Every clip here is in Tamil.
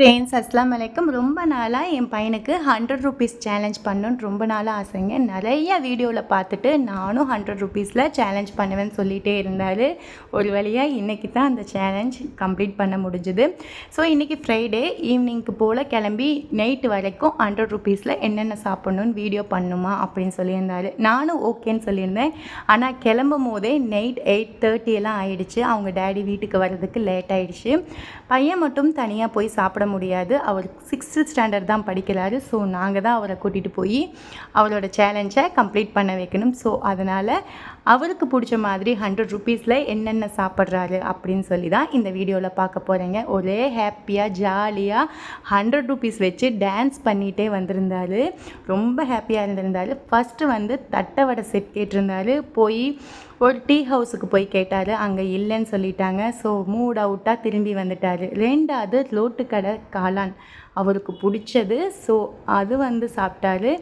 ஃப்ரெண்ட்ஸ் அஸ்லாம் வலைக்கம் ரொம்ப நாளாக என் பையனுக்கு ஹண்ட்ரட் ருபீஸ் சேலஞ்ச் பண்ணணுன்னு ரொம்ப நாளாக ஆசைங்க. நிறைய வீடியோவில் பார்த்துட்டு நானும் ஹண்ட்ரட் ருபீஸில் சேலஞ்ச் பண்ணுவேன்னு சொல்லிகிட்டே இருந்தார். ஒரு வழியாக இன்றைக்கி தான் அந்த சேலஞ்ச் கம்ப்ளீட் பண்ண முடிஞ்சுது. ஸோ இன்றைக்கி ஃப்ரைடே ஈவினிங்க்கு போல் கிளம்பி நைட்டு வரைக்கும் ஹண்ட்ரட் ருபீஸில் என்னென்ன சாப்பிட்ணுன்னு வீடியோ பண்ணுமா அப்படின்னு சொல்லியிருந்தாரு. நானும் ஓகேன்னு சொல்லியிருந்தேன். ஆனால் கிளம்பும் போதே நைட் எயிட் தேர்ட்டி எல்லாம் ஆயிடுச்சு. அவங்க டேடி வீட்டுக்கு வர்றதுக்கு லேட் ஆகிடுச்சு பையன் மட்டும் தனியாக போய் சாப்பிட முடியாது. அவர் சிக்ஸ்த்து ஸ்டாண்டர்ட் தான் படிக்கிறாரு. ஸோ நாங்கள் தான் அவரை கூட்டிகிட்டு போய் அவரோட சேலஞ்சை கம்ப்ளீட் பண்ண வைக்கணும். ஸோ அதனால் அவருக்கு பிடிச்ச மாதிரி ஹண்ட்ரட் ருபீஸில் என்னென்ன சாப்பிட்றாரு அப்படின்னு சொல்லி தான் இந்த வீடியோவில் பார்க்க போகிறேங்க ஒரே ஹாப்பியாக ஜாலியாக ஹண்ட்ரட் ருபீஸ் வச்சு டான்ஸ் பண்ணிகிட்டே வந்திருந்தாரு. ரொம்ப ஹாப்பியாக இருந்திருந்தாரு. ஃபஸ்ட்டு வந்து தட்டை வடை செட் கேட்டிருந்தாரு. போய் ஒரு டீ ஹவுஸுக்கு போய் கேட்டார். அங்கே இல்லைன்னு சொல்லிட்டாங்க. ஸோ மூட் அவுட்டாக திரும்பி வந்துட்டார். ரெண்டாவது ரோட்டு கடை காளான் அவருக்கு பிடிச்சது. ஸோ அது வந்து சாப்பிட்டாரு.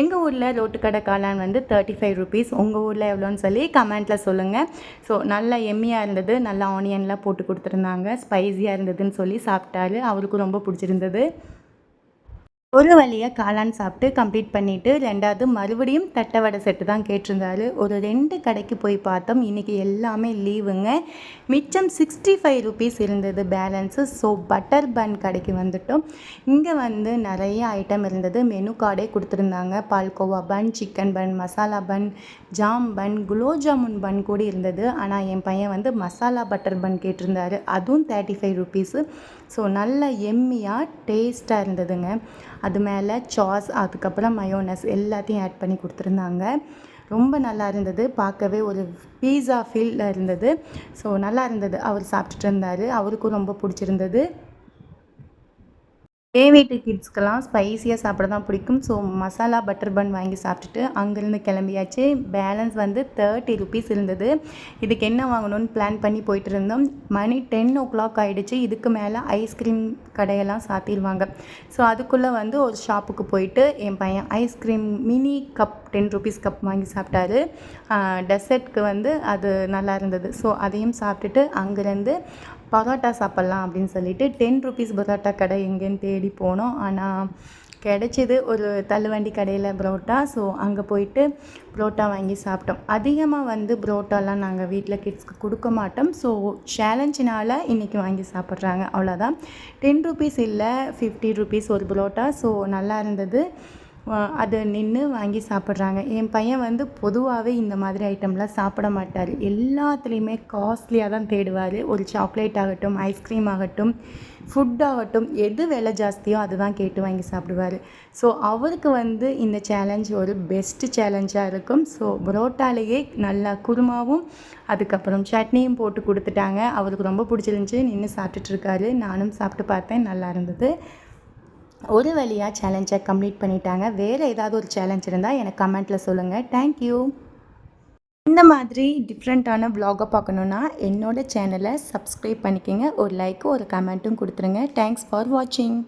எங்கள் ஊரில் ரோட்டு கடை காளான் வந்து தேர்ட்டி ஃபைவ் ருபீஸ் உங்கள் ஊரில் எவ்வளோன்னு சொல்லி கமெண்ட்டில் சொல்லுங்கள் ஸோ நல்லா எம்மியாக இருந்தது. நல்லா ஆனியன்லாம் போட்டு கொடுத்துருந்தாங்க. ஸ்பைஸியாக இருந்ததுன்னு சொல்லி சாப்பிட்டாரு. அவருக்கு ரொம்ப பிடிச்சிருந்தது. ஒரு வழியாக காளான் சாப்பிட்டு கம்ப்ளீட் பண்ணிவிட்டு ரெண்டாவது மறுபடியும் தட்டை வடை செட்டு தான் கேட்டிருந்தாரு. ஒரு ரெண்டு கடைக்கு போய் பார்த்தோம். இன்றைக்கி எல்லாமே லீவுங்க மிச்சம் சிக்ஸ்டி ஃபைவ் ருபீஸ் இருந்தது பேலன்ஸு ஸோ பட்டர் பன் கடைக்கு வந்துட்டோம். இங்கே வந்து நிறைய ஐட்டம் இருந்தது. மெனு கார்டே கொடுத்துருந்தாங்க. Palkova bun chicken bun masala bun jam bun gulab jamun bun கூட இருந்தது. ஆனால் என் பையன் வந்து மசாலா பட்டர் பன் கேட்டிருந்தாரு. அதுவும் தேர்ட்டி ஃபைவ் ருபீஸு ஸோ நல்ல எம்மியாக டேஸ்ட்டாக இருந்ததுங்க. அது மேலே சாஸ் அதுக்கப்புறம் மயோனஸ் எல்லாத்தையும் ஆட் பண்ணி கொடுத்துருந்தாங்க. ரொம்ப நல்லா இருந்தது. பார்க்கவே ஒரு பீஸா ஃபீலில் இருந்தது. ஸோ நல்லா இருந்தது. அவர் சாப்பிட்டுட்டு இருந்தார். அவருக்கும் ரொம்ப பிடிச்சிருந்தது. ஏ வீட்டு கிட்ஸ்க்கெல்லாம் ஸ்பைஸியாக சாப்பிட தான் பிடிக்கும். ஸோ மசாலா பட்டர் பன் வாங்கி சாப்பிட்டுட்டு அங்கேருந்து கிளம்பியாச்சு. பேலன்ஸ் வந்து தேர்ட்டி ருபீஸ் இருந்தது. இதுக்கு என்ன வாங்கணும்னு பிளான் பண்ணி போயிட்டு இருந்தோம். மணி டென் ஓ கிளாக் ஆகிடுச்சு இதுக்கு மேலே ஐஸ்கிரீம் கடையெல்லாம் சாத்திடுவாங்க. ஸோ அதுக்குள்ளே வந்து ஒரு ஷாப்புக்கு போயிட்டு என் பையன் ice cream mini cup ten rupees cup வாங்கி சாப்பிட்டாரு. டெசர்ட்க்கு வந்து அது நல்லா இருந்தது. ஸோ அதையும் சாப்பிட்டுட்டு அங்கேருந்து பரோட்டா சாப்பிட்லாம் அப்படின்னு சொல்லிட்டு டென் ருபீஸ் பரோட்டா கடை எங்கேன்னு தேடி போனோம். ஆனால் கிடச்சிது ஒரு தள்ளுவண்டி கடையில் புரோட்டா. ஸோ அங்கே போயிட்டு புரோட்டா வாங்கி சாப்பிட்டோம். அதிகமாக வந்து புரோட்டாலாம் நாங்கள் வீட்டில் கிட்ஸ்க்கு கொடுக்க மாட்டோம். ஸோ சேலஞ்சினால் இன்றைக்கி வாங்கி சாப்பிட்றாங்க. அவ்வளோதான் டென் ருபீஸ் இல்லை ஃபிஃப்டி ருபீஸ் ஒரு புரோட்டா. ஸோ நல்லா இருந்தது. அதை நின்று வாங்கி சாப்பிட்றாங்க. என் பையன் வந்து பொதுவாகவே இந்த மாதிரி ஐட்டம்லாம் சாப்பிட மாட்டார். எல்லாத்துலேயுமே காஸ்ட்லியாக தான் தேடுவார். ஒரு சாக்லேட் ஆகட்டும் ஐஸ்கிரீம் ஆகட்டும் ஃபுட் ஆகட்டும் எது விலை ஜாஸ்தியோ அதுதான் கேட்டு வாங்கி சாப்பிடுவார். ஸோ அவருக்கு வந்து இந்த சேலஞ்ச் ஒரு பெஸ்ட்டு சேலஞ்சாக இருக்கும். ஸோ புரோட்டாலேயே நல்லா குருமாவும் அதுக்கப்புறம் சட்னியும் போட்டு கொடுத்துட்டாங்க. அவருக்கு ரொம்ப பிடிச்சிருந்துச்சி. நின்று சாப்பிட்டுட்ருக்காரு நானும் சாப்பிட்டு பார்த்தேன். நல்லா இருந்தது. ஒரு வழியாக சேலஞ்சை கம்ப்ளீட் பண்ணிட்டாங்க. வேறு ஏதாவது ஒரு சேலஞ்ச் இருந்தால் எனக்கு கமெண்ட்டில் சொல்லுங்கள் தேங்க்யூ இந்த மாதிரி டிஃப்ரெண்ட்டான வ்ளாகை பார்க்கணுன்னா என்னோடய சேனலை சப்ஸ்கிரைப் பண்ணிக்கோங்க. ஒரு லைக்கும் ஒரு கமெண்ட்டும் கொடுத்துருங்க. தேங்க்ஸ் ஃபார் வாட்சிங்